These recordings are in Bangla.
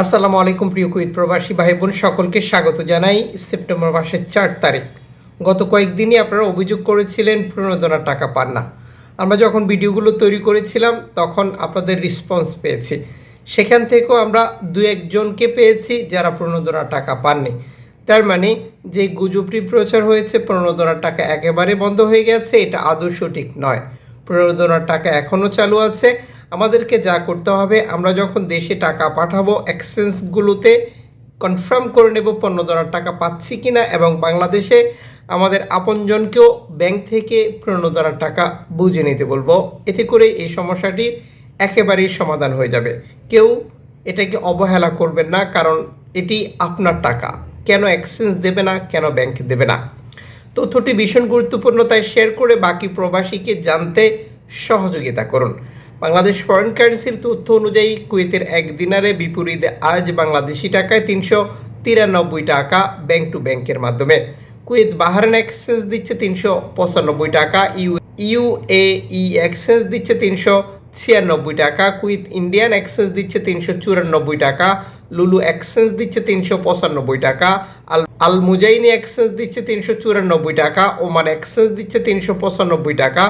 আসসালামু আলাইকুম প্রিয় কুইত প্রবাসী ভাই বোন সকলকে স্বাগত জানাই সেপ্টেম্বর মাসের চার তারিখ। গত কয়েকদিনই আপনারা অভিযোগ করেছিলেন প্রণোদনার টাকা পান না। আমরা যখন ভিডিওগুলো তৈরি করেছিলাম, তখন আপনাদের রেসপন্স পেয়েছি। সেখান থেকেও আমরা দু একজনকে পেয়েছি যারা প্রণোদনার টাকা পাননি। তার মানে যে গুজবটি প্রচার হয়েছে প্রণোদনার টাকা একেবারে বন্ধ হয়ে গেছে, এটা আদৌ সঠিক নয়। প্রণোদনার টাকা এখনও চালু আছে আমাদেরকে যা করতে হবে, আমরা যখন দেশে টাকা পাঠাবো এক্সচেঞ্জগুলোতে কনফার্ম করে নেব প্রণোদনার টাকা পাচ্ছি কি না এবং বাংলাদেশে আমাদের আপনজনকেও ব্যাংক থেকে প্রণোদনার টাকা বুঝে নিতে বলব। এতে করে এই সমস্যাটি একেবারেই সমাধান হয়ে যাবে। কেউ এটাকে অবহেলা করবেন না, কারণ এটি আপনার টাকা। কেন এক্সচেঞ্জ দেবে না, কেন ব্যাংক দেবে না? তথ্যটি ভীষণ গুরুত্বপূর্ণ, তাই শেয়ার করে বাকি প্রবাসীকে জানতে সহযোগিতা করুন। বাংলাদেশ ফরেন কারেন্সির তথ্য অনুযায়ী কুয়েতের এক দিনারে বিপরীতে আজ বাংলাদেশি টাকায় তিনশো তিরানব্বই টাকা ব্যাংক টু ব্যাংকের মাধ্যমে। কুয়েত বাহারান এক্সচেঞ্জ দিচ্ছে তিনশো পঁচানব্বই টাকা, ইউ ইউএই এক্সচেঞ্জ দিচ্ছে তিনশো ছিয়ানব্বই টাকা কুইথ ইন্ডিয়ান এক্সচেঞ্জ দিচ্ছে তিনশো চুরানব্বই টাকা, লুলু এক্সচেঞ্জ দিচ্ছে তিনশো পঁচানব্বই টাকা, আল আল মুজাইনি এক্সচেঞ্জ দিচ্ছে তিনশো চুরানব্বই টাকা, ওমান এক্সচেঞ্জ দিচ্ছে তিনশো পঁচানব্বই টাকা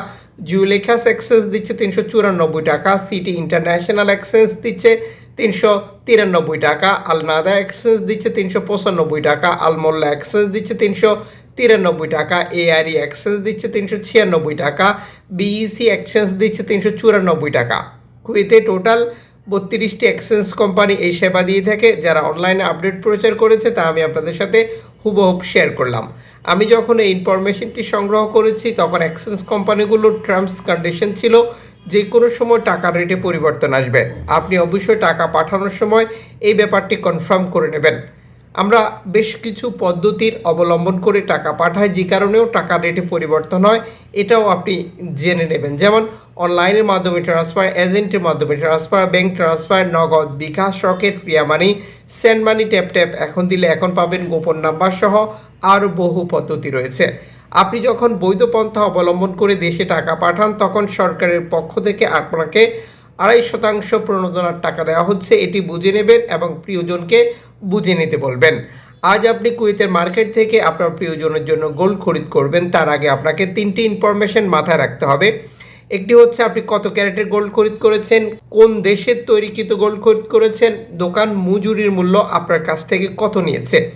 জুলেখাস এক্সচেঞ্জ দিচ্ছে তিনশো চুরানব্বই টাকা সিটি ইন্টারন্যাশনাল এক্সচেঞ্জ দিচ্ছে তিনশো তিরানব্বই টাকা আল নাদা এক্সচেঞ্জ দিচ্ছে তিনশো পঁচানব্বই টাকা আল মোল্লা এক্সচেঞ্জ দিচ্ছে তিনশো তিরানব্বই টাকা এআরই এক্সচেঞ্জ দিচ্ছে তিনশো ছিয়ানব্বই টাকা বিইসি এক্সচেঞ্জ দিচ্ছে তিনশো চুরানব্বই টাকা। কুয়েতে টোটাল বত্রিশটি এক্সচেঞ্জ কোম্পানি এই সেবা দিয়ে থাকে। যারা অনলাইনে আপডেট প্রচার করেছে, তা আমি আপনাদের সাথে হুবহুব শেয়ার করলাম। আমি যখন এই ইনফরমেশনটি সংগ্রহ করেছি, তখন অ্যাক্সেন্স কোম্পানিগুলোর টার্মস কন্ডিশন ছিল যে কোনো সময় টাকার রেটে পরিবর্তন আসবে। আপনি অবশ্যই টাকা পাঠানোর সময় এই ব্যাপারটি কনফার্ম করে নেবেন। আমরা বেশ কিছু পদ্ধতির অবলম্বন করে টাকা পাঠাই, যে কারণেও টাকার রেটে পরিবর্তন হয়, এটাও আপনি জেনে নেবেন। যেমন অনলাইনের মাধ্যমে ট্রান্সফার এজেন্টের মাধ্যমে transfer bank transfer Nagad bKash Rocket প্রিয়া money send money tap tap এখন দিলে এখন পাবেন গোপন নাম্বার সহ আরও বহু পদ্ধতি রয়েছে। আপনি যখন বৈধ পন্থা অবলম্বন করে দেশে টাকা পাঠান, তখন সরকারের পক্ষ থেকে আপনাকে আড়াই শতাংশ প্রণোদনার টাকা দেওয়া হচ্ছে, এটি বুঝে নেবেন এবং প্রিয়জনকে বুঝে নিতে বলবেন। আজ আপনি কুয়েতের মার্কেট থেকে আপনার প্রিয়জনের জন্য গোল্ড খরিদ করবেন। তার আগে আপনাকে তিনটি ইনফরমেশন মাথায় রাখতে হবে। একটি হচ্ছে, আপনি কত ক্যারেটের গোল্ড খরিদ করেছেন? কোন দেশের তৈরিকৃত গোল্ড খরিদ করেছেন? দোকান মজুরির মূল্য আপনার কাছ থেকে কত নিয়েছে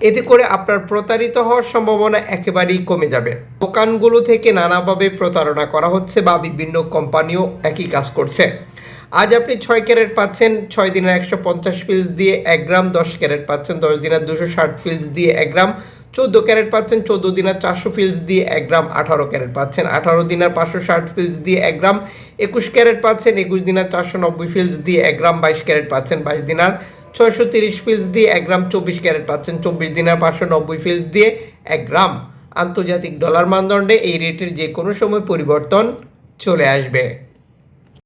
এতে করে আপনার প্রতারিত হওয়ার সম্ভাবনা একেবারেই কমে যাবে। দোকানগুলো থেকে নানাভাবে প্রতারণা করা হচ্ছে বা বিভিন্ন কোম্পানিও একই কাজ করছে। আজ আপনি ছয় ক্যারেট পাচ্ছেন, ছয় দিনের একশো পঞ্চাশ পিলস দিয়ে এক গ্রাম, দশ ক্যারেট পাচ্ছেন, দশ দিনের দুশো ষাট পিলস দিয়ে এক গ্রাম, চোদ্দ ক্যারেট পাচ্ছেন, চোদ্দ দিনের চারশো পিলস দিয়ে এক গ্রাম, আঠারো ক্যারেট পাচ্ছেন, আঠারো দিনের পাঁচশো ষাট পিলস দিয়ে এক গ্রাম, একুশ ক্যারেট পাচ্ছেন, একুশ দিনের চারশো নব্বই পিলস দিয়ে এক গ্রাম, বাইশ ক্যারেট পাচ্ছেন, বাইশ দিনার ছয়শো তিরিশ পিলস দিয়ে এক গ্রাম, চব্বিশ ক্যারেট পাচ্ছেন, চব্বিশ দিনের পাঁচশো নব্বই পিলস দিয়ে এক গ্রাম। আন্তর্জাতিক ডলার মানদণ্ডে এই রেটের যে কোনো সময় পরিবর্তন চলে আসবে।